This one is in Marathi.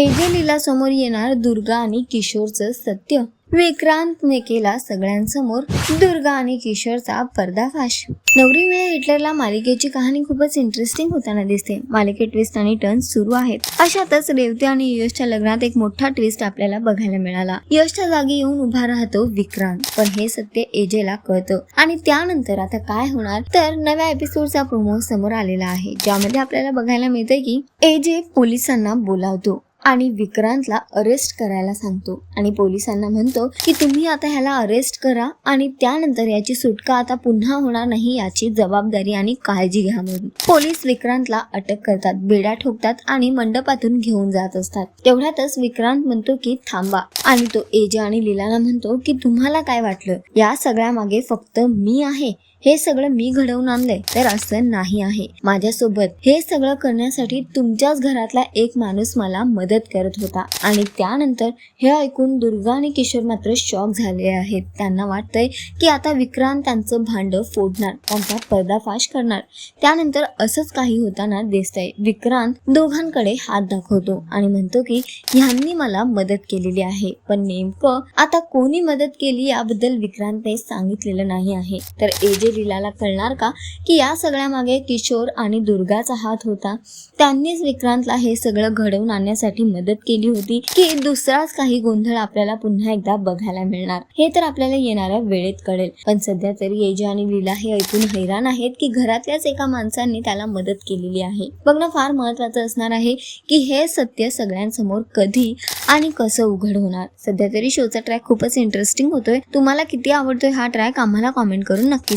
एजे लीला समोर येणार दुर्गा आणि किशोरचं सत्य. विक्रांतने केला सगळ्यांसमोर दुर्गा आणि किशोरचा पर्दाफाश. नवरी वेळा हिटलरला मालिकेची कहाणी खूपच इंटरेस्टिंग होताना दिसते. मालिकेत ट्विस्ट आणि टर्न सुरू आहेत. अशातच रेवती आणि यशच्या लग्नात एक मोठा ट्विस्ट आपल्याला बघायला मिळाला. यशच्या जागी येऊन उभा राहतो विक्रांत. पण हे सत्य एजेला कळतं. आणि त्यानंतर आता काय होणार? तर नव्या एपिसोडचा प्रोमो समोर आलेला आहे. ज्यामध्ये आपल्याला बघायला मिळतंय की एजे पोलिसांना बोलावतो. आणि विक्रांतला अरेस्ट करायला सांगतो. आणि पोलिसांना म्हणतो की तुम्ही आता ह्याला अरेस्ट करा आणि त्यानंतर याची सुटका आता पुन्हा होणार नाही याची जबाबदारी आणि काळजी घ्या म्हणून. पोलीस विक्रांतला अटक करतात बेड्या ठोकतात आणि मंडपातून घेऊन जात असतात. तेवढ्यातच विक्रांत म्हणतो की थांबा. आणि तो एजा आणि लीलाला म्हणतो की तुम्हाला काय वाटलं? या सगळ्या मागे फक्त मी आहे हे सगळं मी घडवून आणलंय तर असं नाही आहे. माझ्यासोबत हे सगळं करण्यासाठी तुमच्याच घरातला एक माणूस मला मदत करत होता. आणि त्यानंतर हे ऐकून दुर्गा आणि किशोर मात्र शॉक झाले आहेत. त्यांना वाटतंय की आता विक्रांत त्यांचं भांड फोडणार त्यांचा पर्दाफाश करणार. त्यानंतर असंच काही होताना दिसतंय. विक्रांत दोघांकडे हात दाखवतो आणि म्हणतो की ह्यांनी मला मदत केलेली आहे. पण नेमकं आता कोणी मदत केली याबद्दल विक्रांतने सांगितलेलं नाही आहे. तर एजे लीलाला कळणार का की या सगळ्या मागे किशोर आणि दुर्गाचा हात होता? त्यांनीच विक्रांतला हे सगळं घडवून आणण्यासाठी मदत केली होती की दुसराच काही गोंधळ आपल्याला पुन्हा एकदा बघायला मिळणार. हे तर आपल्याला येणाऱ्या वेळेत कळेल. पण सध्या तरी एजे आणि लीला हे ऐकून हैराण आहेत की घरातल्याच एका माणसांनी त्याला मदत केलेली आहे. बघणं फार महत्वाचं असणार आहे की हे सत्य सगळ्यांसमोर कधी आणि कसं उघड होणार. सध्या तरी शोचा ट्रॅक खूपच इंटरेस्टिंग होतोय. तुम्हाला किती आवडतोय हा ट्रॅक आम्हाला कॉमेंट करून नक्की